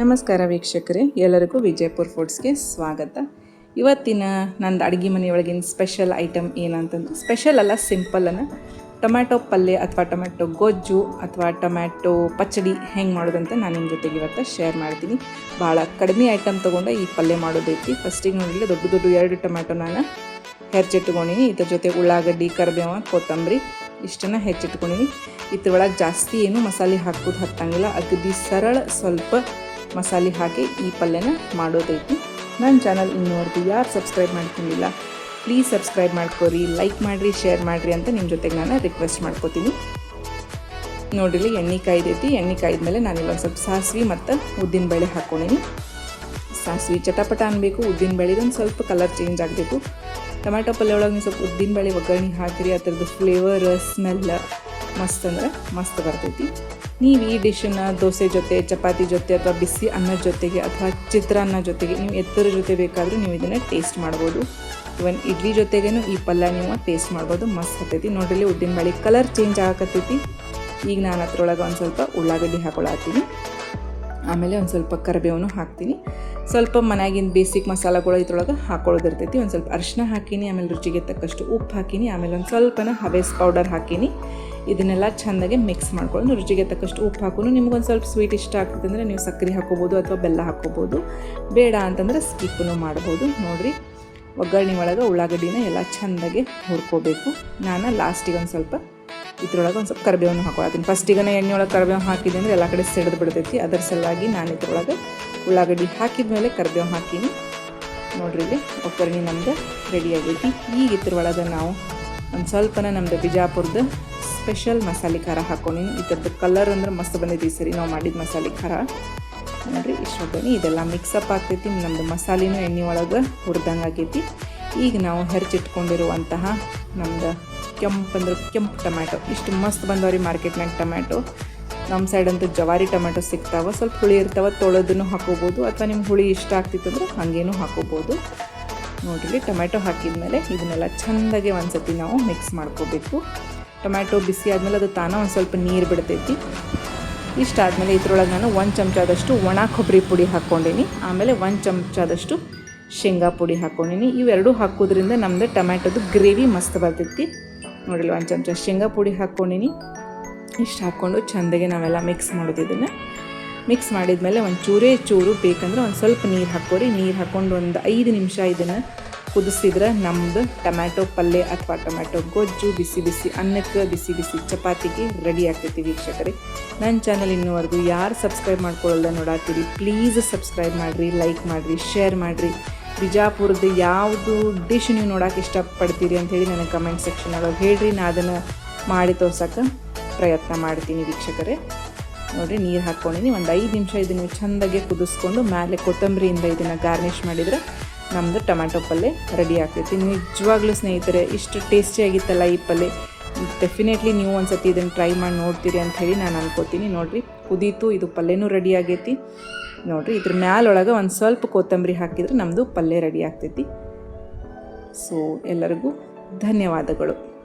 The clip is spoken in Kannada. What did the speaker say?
ನಮಸ್ಕಾರ ವೀಕ್ಷಕರೇ, ಎಲ್ಲರಿಗೂ ವಿಜಯಪುರ್ ಫುಡ್ಸ್ಗೆ ಸ್ವಾಗತ. ಇವತ್ತಿನ ನಂದು ಅಡುಗೆ ಮನೆಯೊಳಗಿನ ಸ್ಪೆಷಲ್ ಐಟಮ್ ಏನಂತಂದ್ರೆ, ಸ್ಪೆಷಲ್ ಅಲ್ಲ, ಸಿಂಪಲ್ ಅನ್ನ. ಟೊಮ್ಯಾಟೊ ಪಲ್ಯ ಅಥವಾ ಟೊಮ್ಯಾಟೊ ಗೊಜ್ಜು ಅಥವಾ ಟೊಮ್ಯಾಟೊ ಪಚ್ಚಡಿ ಹೆಂಗೆ ಮಾಡೋದಂತ ನಾನು ನಿಮ್ಮ ಜೊತೆಗೆ ಇವತ್ತು ಶೇರ್ ಮಾಡ್ತೀನಿ. ಭಾಳ ಕಡಿಮೆ ಐಟಮ್ ತೊಗೊಂಡು ಈ ಪಲ್ಯ ಮಾಡೋದೈತಿ ಫಸ್ಟಿಗೆ ನೋಡಿಲ್ಲ ದೊಡ್ಡ ದೊಡ್ಡ ಎರಡು ಟೊಮ್ಯಾಟೊ ನಾನು ಹೆಚ್ಚಿಟ್ಕೊಂಡಿನಿ ಇದ್ರ ಜೊತೆ ಉಳ್ಳಾಗಡ್ಡಿ, ಕರಿಬೇವ, ಕೊತ್ತಂಬರಿ ಇಷ್ಟನ್ನು ಹೆಚ್ಚಿಟ್ಕೊಂಡಿನಿ ಇದ್ರೊಳಗೆ ಜಾಸ್ತಿ ಏನು ಮಸಾಲೆ ಹಾಕೋದು ಹತ್ತಂಗಿಲ್ಲ. ಅಗದಿ ಸರಳ ಸ್ವಲ್ಪ ಮಸಾಲೆ ಹಾಕಿ ಈ ಪಲ್ಯನ ಮಾಡೋದೈತಿ. ನನ್ನ ಚಾನಲ್ ಇನ್ನೂವರೆಗೂ ಯಾರು ಸಬ್ಸ್ಕ್ರೈಬ್ ಮಾಡ್ಕೊಂಡಿಲ್ಲ ಪ್ಲೀಸ್ ಸಬ್ಸ್ಕ್ರೈಬ್ ಮಾಡ್ಕೊರಿ ಲೈಕ್ ಮಾಡಿರಿ ಶೇರ್ ಮಾಡಿರಿ ಅಂತ ನಿಮ್ಮ ಜೊತೆಗೆ ನಾನು ರಿಕ್ವೆಸ್ಟ್ ಮಾಡ್ಕೋತೀನಿ. ನೋಡಿರಿ ಎಣ್ಣೆ ಕಾಯ್ದೈತಿ, ಎಣ್ಣೆ ಕಾಯ್ದ್ಮೇಲೆ ನಾನು ಇಲ್ಲೊಂದು ಸ್ವಲ್ಪ ಸಾಸಿವೆ ಮತ್ತು ಉದ್ದಿನಬೇಳೆ ಹಾಕ್ಕೊಂಡಿನಿ ಸಾಸಿವೆ ಚಟಪಟ ಅನ್ಬೇಕು ಉದ್ದಿನಬೇಳೆದೊಂದು ಸ್ವಲ್ಪ ಕಲರ್ ಚೇಂಜ್ ಆಗಬೇಕು. ಟೊಮ್ಯಾಟೊ ಪಲ್ಯ ಒಳಗೆ ನೀವು ಸ್ವಲ್ಪ ಉದ್ದಿನಬೇಳೆ ಒಗ್ಗರಣೆ ಹಾಕಿರಿ, ಅದರದ್ದು ಫ್ಲೇವರ್ ಸ್ಮೆಲ್ ಮಸ್ತ್ ಅಂದ್ರೆ ಮಸ್ತ್ ಬರ್ತೈತಿ. ನೀವು ಈ ಡಿಶನ್ನು ದೋಸೆ ಜೊತೆ, ಚಪಾತಿ ಜೊತೆ ಅಥವಾ ಬಿಸಿ ಅನ್ನದ ಜೊತೆಗೆ ಅಥವಾ ಚಿತ್ರಾನ್ನ ಜೊತೆಗೆ ನೀವು ಎತ್ತರ ಜೊತೆ ಬೇಕಾದರೂ ನೀವು ಇದನ್ನು ಟೇಸ್ಟ್ ಮಾಡ್ಬೋದು. ಇವನ್ ಇಡ್ಲಿ ಜೊತೆಗೇನು ಈ ಪಲ್ಯ ನೀವು ಟೇಸ್ಟ್ ಮಾಡ್ಬೋದು. ಮಸ್ತ್ ಹತ್ತೈತಿ ನೋಡ್ರಿ ಉದ್ದಿನಬೇಳೆ ಕಲರ್ ಚೇಂಜ್ ಆಗಕತ್ತೈತಿ. ಈಗ ನಾನು ಅದ್ರೊಳಗೆ ಒಂದು ಸ್ವಲ್ಪ ಉಳ್ಳಾಗಡ್ಡಿ ಹಾಕೊಳತ್ತೀನಿ. ಆಮೇಲೆ ಒಂದು ಸ್ವಲ್ಪ ಕರಿಬೇವನ್ನು ಹಾಕ್ತೀನಿ. ಸ್ವಲ್ಪ ಮನೆಯಾಗಿನ ಬೇಸಿಕ್ ಮಸಾಲಗಳು ಇದ್ರೊಳಗೆ ಹಾಕೊಳ್ಳೋದಿರ್ತೈತಿ ಒಂದು ಸ್ವಲ್ಪ ಅರಿಶಿನ ಹಾಕೀನಿ, ಆಮೇಲೆ ರುಚಿಗೆ ತಕ್ಕಷ್ಟು ಉಪ್ಪು ಹಾಕೀನಿ, ಆಮೇಲೆ ಒಂದು ಸ್ವಲ್ಪನ ಹಬೇಸ್ ಪೌಡರ್ ಹಾಕೀನಿ. ಇದನ್ನೆಲ್ಲ ಚೆಂದಾಗಿ ಮಿಕ್ಸ್ ಮಾಡ್ಕೊಂಡು ರುಚಿಗೆ ತಕ್ಕಷ್ಟು ಉಪ್ಪು ಹಾಕೊಂಡು ನಿಮ್ಗೊಂದು ಸ್ವಲ್ಪ ಸ್ವೀಟ್ ಇಷ್ಟ ಆಗ್ತದೆ ಅಂದರೆ ನೀವು ಸಕ್ಕರೆ ಹಾಕೋಬೋದು ಅಥವಾ ಬೆಲ್ಲ ಹಾಕೋಬೋದು ಬೇಡ ಅಂತಂದ್ರೆ ಸ್ಕಿಪ್ಪನ್ನು ಮಾಡ್ಬೋದು. ನೋಡಿರಿ, ಒಗ್ಗರಣೆ ಒಳಗೆ ಉಳ್ಳಾಗಡ್ಡಿನ ಎಲ್ಲ ಚೆಂದಾಗಿ ಹುರ್ಕೋಬೇಕು. ನಾನು ಲಾಸ್ಟಿಗೆ ಒಂದು ಸ್ವಲ್ಪ ಇದ್ರೊಳಗೆ ಒಂದು ಸ್ವಲ್ಪ ಕರಿಬೇವನ್ನು ಹಾಕೊಳತ್ತೀನಿ. ಫಸ್ಟಿಗೆ ಎಣ್ಣೆ ಒಳಗೆ ಕರಿಬೇವು ಹಾಕಿದೆ ಅಂದರೆ ಎಲ್ಲ ಕಡೆ ಸಿಡಿದು ಬಿಡ್ತೈತಿ. ಅದರ ಸಲುವಾಗಿ ನಾನು ಇದ್ರೊಳಗೆ ಉಳ್ಳಾಗಡ್ಡಿ ಹಾಕಿದ ಮೇಲೆ ಕರಿಬೇವು ಹಾಕೀನಿ. ನೋಡ್ರಿ ಇಲ್ಲಿ ಒಗ್ಗರಣೆ ನಮ್ದು ರೆಡಿ ಆಗೈತಿ ಈಗ ಇದ್ರೊಳಗೆ ನಾವು ಒಂದು ಸ್ವಲ್ಪನ ನಮ್ದು ಬಿಜಾಪುರದ ಸ್ಪೆಷಲ್ ಮಸಾಲೆ ಖಾರ ಹಾಕೊಂಡಿನಿ ಇದ್ರದ್ದು ಕಲರ್ ಅಂದ್ರೆ ಮಸ್ತ್ ಬಂದೈತಿ ಸರಿ. ನಾವು ಮಾಡಿದ ಮಸಾಲೆ ಖಾರ. ನೋಡ್ರಿ, ಇಷ್ಟು ಬನ್ನಿ ಇದೆಲ್ಲ ಮಿಕ್ಸಪ್ ಆಗ್ತೈತಿ. ನಮ್ದು ಮಸಾಲೆನೂ ಎಣ್ಣೆ ಒಳಗೆ ಹುರಿದಂಗೆ ಆಗೈತಿ. ಈಗ ನಾವು ಹೆರ್ಚಿಟ್ಕೊಂಡಿರುವಂತಹ ನಮ್ದು ಕೆಂಪು ಅಂದ್ರೆ ಕೆಂಪು ಟೊಮ್ಯಾಟೊ. ಇಷ್ಟು ಮಸ್ತ್ ಬಂದವ್ರಿ ಮಾರ್ಕೆಟ್ನಾಗ ಟೊಮ್ಯಾಟೊ. ನಮ್ಮ ಸೈಡ್ ಅಂತೂ ಜವಾರಿ ಟೊಮ್ಯಾಟೊ ಸಿಗ್ತಾವೆ. ಸ್ವಲ್ಪ ಹುಳಿ ಇರ್ತಾವೆ, ತೊಳೆದನ್ನು ಹಾಕೋಬೋದು. ಅಥವಾ ನಿಮ್ಗೆ ಹುಳಿ ಇಷ್ಟ ಆಗ್ತಿತ್ತು ಅಂದ್ರೆ ಹಾಗೇನೂ ಹಾಕೋಬೋದು. ನೋಡಿರಿ, ಟೊಮ್ಯಾಟೊ ಹಾಕಿದ್ಮೇಲೆ ಇದನ್ನೆಲ್ಲ ಚೆಂದಾಗಿ ಒಂದ್ಸತಿ ನಾವು ಮಿಕ್ಸ್ ಮಾಡ್ಕೋಬೇಕು. ಟೊಮ್ಯಾಟೊ ಬಿಸಿ ಆದಮೇಲೆ ಅದು ತಾನೇ ಒಂದು ಸ್ವಲ್ಪ ನೀರು ಬಿಡ್ತೈತಿ. ಇಷ್ಟಾದಮೇಲೆ ಇದ್ರೊಳಗೆ ನಾನು ಒಂದು ಚಮಚದಷ್ಟು ಒಣ ಕೊಬ್ಬರಿ ಪುಡಿ ಹಾಕ್ಕೊಂಡೀನಿ. ಆಮೇಲೆ ಒಂದು ಚಮಚದಷ್ಟು ಶೇಂಗಾ ಪುಡಿ ಹಾಕ್ಕೊಂಡೀನಿ. ಇವೆರಡೂ ಹಾಕೋದ್ರಿಂದ ನಮ್ಮದು ಟೊಮ್ಯಾಟೊದು ಗ್ರೇವಿ ಮಸ್ತ್ ಬರ್ತೈತಿ. ನೋಡಿಲ್ಲ ಒಂದು ಚಮಚ ಶೇಂಗಾ ಪುಡಿ ಹಾಕ್ಕೊಂಡೀನಿ. ಇಷ್ಟು ಹಾಕ್ಕೊಂಡು ಚೆಂದಾಗಿ ನಾವೆಲ್ಲ ಮಿಕ್ಸ್ ಮಾಡೋದು ಇದನ್ನು. ಮಿಕ್ಸ್ ಮಾಡಿದ್ಮೇಲೆ ಒಂದು ಚೂರೇ ಚೂರು ಬೇಕಂದ್ರೆ ಒಂದು ಸ್ವಲ್ಪ ನೀರು ಹಾಕೋರಿ ನೀರು ಹಾಕ್ಕೊಂಡು ಒಂದು ಐದು ನಿಮಿಷ ಇದನ್ನು ಕುದಿಸಿದ್ರೆ ನಮ್ದು ಟೊಮ್ಯಾಟೊ ಪಲ್ಯ ಅಥವಾ ಟೊಮ್ಯಾಟೊ ಗೊಜ್ಜು, ಬಿಸಿ ಬಿಸಿ ಅನ್ನಕ್ಕೆ ಬಿಸಿ ಬಿಸಿ ಚಪಾತಿಗೆ ರೆಡಿ ಆಗ್ತೈತಿ ವೀಕ್ಷಕರೇ. ನನ್ನ ಚಾನಲ್ ಇನ್ನೂವರೆಗೂ ಯಾರು ಸಬ್ಸ್ಕ್ರೈಬ್ ಮಾಡ್ಕೊಳ್ಳಲ್ಲ ನೋಡಾತೀರಿ ಪ್ಲೀಸ್ ಸಬ್ಸ್ಕ್ರೈಬ್ ಮಾಡಿರಿ ಲೈಕ್ ಮಾಡಿರಿ ಶೇರ್ ಮಾಡಿರಿ. ಬಿಜಾಪುರದ ಯಾವುದು ಡಿಶ್ ನೀವು ನೋಡೋಕೆ ಇಷ್ಟಪಡ್ತೀರಿ ಅಂಥೇಳಿ ನನಗೆ ಕಮೆಂಟ್ ಸೆಕ್ಷನ್ ಒಳಗೆ ಹೇಳ್ರಿ ನಾನು ಅದನ್ನು ಮಾಡಿ ತೋರ್ಸೋಕೆ ಪ್ರಯತ್ನ ಮಾಡ್ತೀನಿ ವೀಕ್ಷಕರೇ. ನೋಡಿರಿ, ನೀರು ಹಾಕ್ಕೊಂಡಿನಿ, ಒಂದು ಐದು ನಿಮಿಷ ಇದನ್ನು ಚೆಂದಾಗೆ ಕುದಿಸ್ಕೊಂಡು, ಮೇಲೆ ಕೊತ್ತಂಬರಿಯಿಂದ ಇದನ್ನು ಗಾರ್ನಿಷ್ ಮಾಡಿದರೆ ನಮ್ಮದು ಟೊಮ್ಯಾಟೊ ಪಲ್ಯ ರೆಡಿ ಆಗ್ತೈತಿ. ನಿಜವಾಗ್ಲೂ ಸ್ನೇಹಿತರೆ, ಇಷ್ಟು ಟೇಸ್ಟಿಯಾಗಿತ್ತಲ್ಲ ಈ ಪಲ್ಯ ಡೆಫಿನೆಟ್ಲಿ ನೀವು ಒಂದು ಸತಿ ಇದನ್ನು ಟ್ರೈ ಮಾಡಿ ನೋಡ್ತೀರಿ ಅಂತ ಹೇಳಿ ನಾನು ಅನ್ಕೋತೀನಿ. ನೋಡಿರಿ, ಕುದೀತು, ಇದು ಪಲ್ಯನೂ ರೆಡಿ ಆಗೈತಿ. ನೋಡಿರಿ, ಇದ್ರ ಮ್ಯಾಲೊಳಗೆ ಒಂದು ಸ್ವಲ್ಪ ಕೊತ್ತಂಬರಿ ಹಾಕಿದ್ರೆ ನಮ್ಮದು ಪಲ್ಯ ರೆಡಿ ಆಗ್ತೈತಿ. ಸೊ ಎಲ್ಲರಿಗೂ ಧನ್ಯವಾದಗಳು.